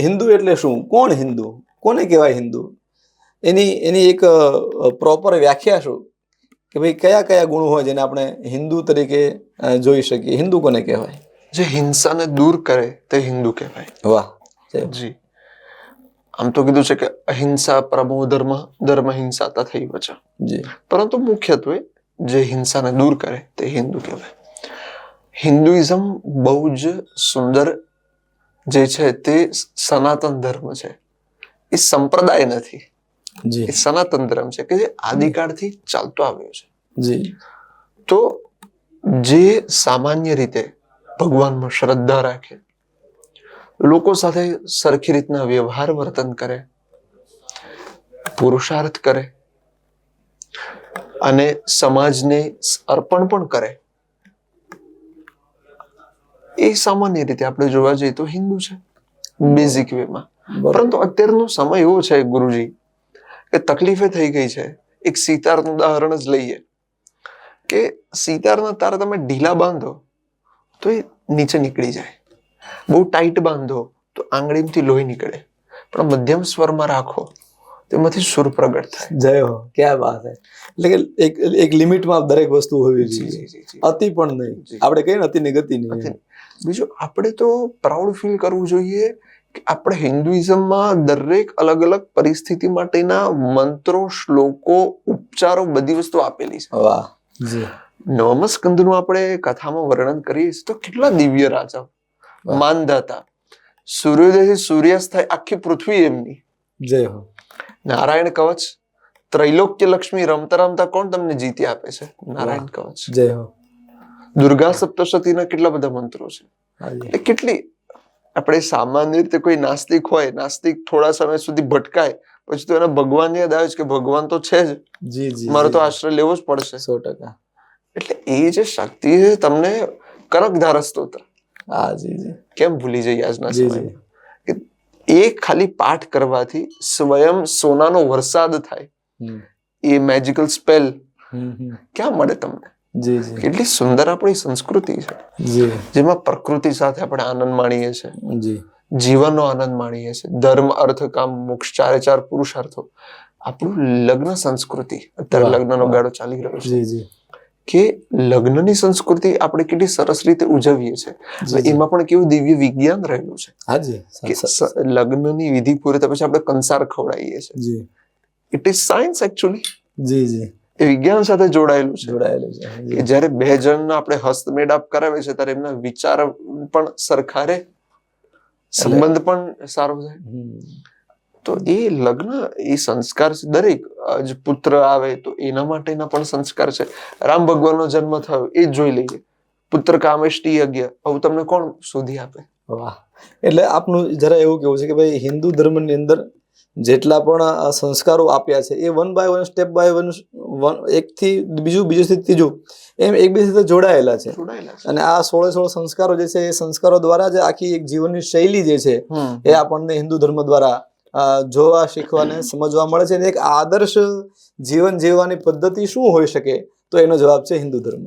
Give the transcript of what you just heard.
હિન્દુ એટલે શું? કોણ હિન્દુ? કોને કહેવાય હિન્દુ? એની એની એક પ્રોપર વ્યાખ્યા શું? કે ભાઈ કયા કયા ગુણો હોય જેને આપણે હિન્દુ તરીકે જોઈ શકીએ? હિન્દુ કોને કહેવાય? જે હિંસાને દૂર કરે તે હિન્દુ કહેવાય. વાહ જી. આમ તો કીધું છે કે અહિંસા પરમો ધર્મ ધર્મ હિંસા તથૈવ છે જી. પરંતુ મુખ્યત્વે જે હિંસાને દૂર કરે તે હિન્દુ કહેવાય. હિન્દુઇઝમ બહુ જ સુંદર જે છે તે સનાતન ધર્મ છે. એ સંપ્રદાય નથી. જી. એ સનાતન ધર્મ છે કે જે આદિકાળથી ચાલતો આવ્યો છે. જી. તો જે સામાન્ય રીતે ભગવાનમાં શ્રદ્ધા રાખે લોકો સાથે સરખી રીતના વ્યવહાર વર્તન કરે પુરુષાર્થ કરે અને સમાજને અર્પણ પણ કરે એ સામાન્ય રીતે આપણે જોવા જઈએ તો હિન્દુ છે બેઝિક વેમાં પરંતુ અત્યારનો સમય એવો છે ગુરુજી કે તકલીફે થઈ ગઈ છે. એક સિતારનું ઉદાહરણ જ લઈએ. કે સિતારના તાર તમે ઢીલા બાંધો તો એ નીચે નીકળી જાય. બહુ ટાઈટ બાંધો તો આંગળીમાંથી લોહી નીકળે. પણ મધ્યમ સ્વરમાં રાખો. તેમાંથી સુર પ્રગટ થાય? જય હો ક્યાં વાત હે? એટલે કે એક એક લિમિટમાં દરેક વસ્તુ હોવી જોઈએ. અતિ પણ નહીં. આપણે કહીએ ને અતિની ગતિ નહીં. બીજું આપણે તો પ્રાઉડ ફીલ કરવું જોઈએ કે આપણે હિન્દુઇઝમમાં દરેક અલગ અલગ પરિસ્થિતિ માટેના મંત્રો શ્લોકો ઉપચારો બધી વસ્તુ આપેલી છે. વાહ. જી. નવમ સ્કંદનું આપણે કથામાં વર્ણન કરીએ તો કેટલા દિવ્ય રાજા. માનધાતા સૂર્યોદયથી સૂર્યાસ્ત થાય આખી પૃથ્વી એમની. જય હો. નારાયણ કવચ ત્રૈલોક્ય લક્ષ્મી રમતા રમતા કોણ તમને જીતી આપે છે? નારાયણ કવચ. જય હો. દુર્ગા સપ્તશતીના કેટલા બધા મંત્રો છે? એટલે કેટલી આપણે સામાન્ય રીતે કોઈ નાસ્તિક હોય નાસ્તિક થોડા સમય સુધી ભટકાય પછી તો એને ભગવાન યાદ આવે છે કે ભગવાન તો છે જ. જી જી મારે તો આશ્રય લેવો જ પડશે. સો ટકા. એટલે એ જે શક્તિ છે તમને કરક ધારસ્તોત્ર હા જી જી. કેમ ભૂલી જઈએ આજના સમયમાં? એ ખાલી પાઠ કરવાથી સ્વયં સોનાનો વરસાદ થાય. એ મેજિકલ સ્પેલ. ક્યાં મળે તમને? કેટલી સુંદર આપણી સંસ્કૃતિ છે. જેમાં પ્રકૃતિ સાથે આપણે આનંદ માણીએ છીએ. જીવનનો આનંદ માણીએ છીએ. ધર્મ અર્થ કામ મોક્ષ ચારે ચાર પુરુષાર્થો. આપણું લગ્ન સંસ્કૃતિ. અત્યારે લગ્નનો ગાળો ચાલી રહ્યો છે. કે લગ્નની સંસ્કૃતિ આપણે કેટલી સરસ રીતે ઉજવીએ છીએ. એમાં પણ કેવું દિવ્ય વિજ્ઞાન રહેલું છે. લગ્નની વિધિ પૂરી થયા પછી આપણે કંસાર ખવડાવીએ છીએ. ઇટ ઇઝ સાયન્સ એકચ્યુઅલી જી જી. એ વિજ્ઞાન સાથે જોડાયેલું છે. જોડાયેલું છે જ્યારે બે જણ આપણે હસ્તમેળાપ કરાવે છે ત્યારે એમના વિચાર પણ સરખા રહે સંબંધ પણ સારો થાય. તો એ લગ્ન એ સંસ્કાર છે. દરેક જ પુત્ર આવે તો એના માટેના પણ સંસ્કાર છે. રામ ભગવાનનો જન્મ થયો એ જોઈ લઈએ. પુત્ર કામેષ્ટી યજ્ઞ આવું તમને કોણ શોધી આપે? વાહ. એટલે આપનું જરા એવું કેવું છે કે ભાઈ હિન્દુ ધર્મની અંદર જેટલા પણ સંસ્કારો આપ્યા છે એ one by one step by one one એકથી બીજું બીજું ત્રીજું એમ એકબીજા સાથે જોડાયેલા છે. અને આ સોળે સોળ સંસ્કારો જે છે એ સંસ્કારો દ્વારા જ આખી એક જીવનની શૈલી જે છે એ આપણને હિન્દુ ધર્મ દ્વારા જોવા શીખવાને સમજવા મળે છે. અને એક આદર્શ જીવન જીવવાની પદ્ધતિ શું હોઈ શકે? તો એનો જવાબ છે હિન્દુ ધર્મ.